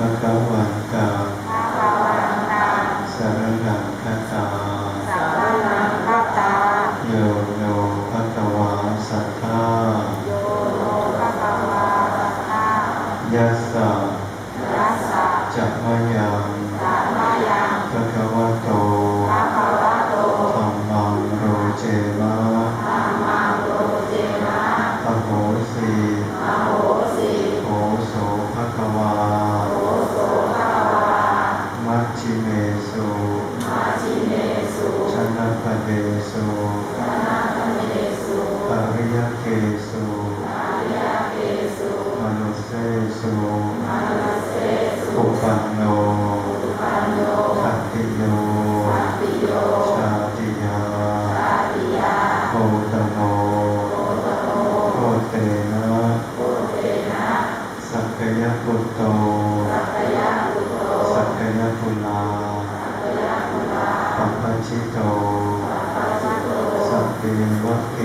啊，好啊ะปุตโตสักยาปุลาปัปปะชิโตสัพเพวัคเก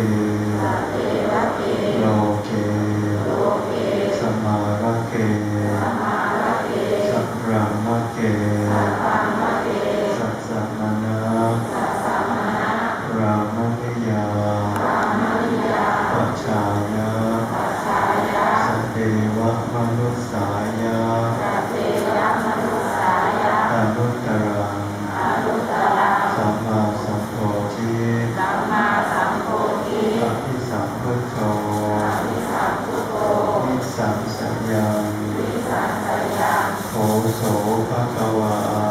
โอโสภะคะวาอะ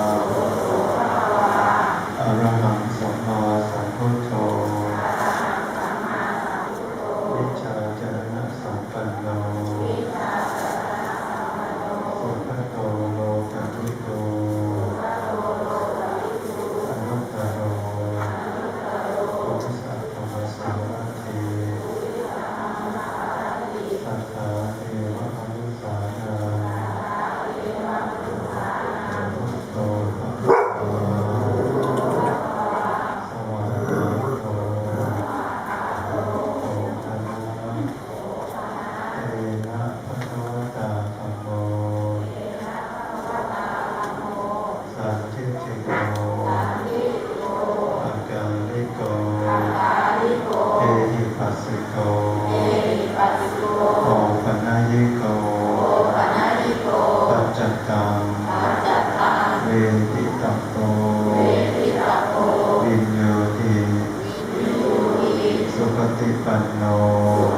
ฏิปันโน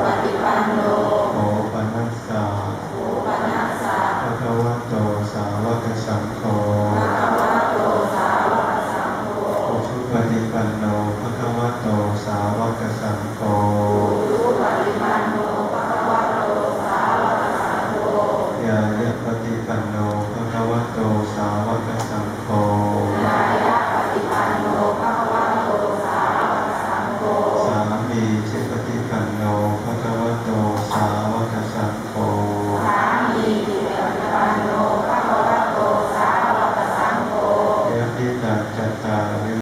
ปฏิปันโนโอปันัสสะโอปันัสสะภะคะวะโตสาวกสังโฆภะคะวะโตสาวกสังโฆโอทุปฏิปันโนภะคะวะโตสาวกสังโฆโนภะตสาวกสังโฆยายปฏิปันโนภะคะวะโต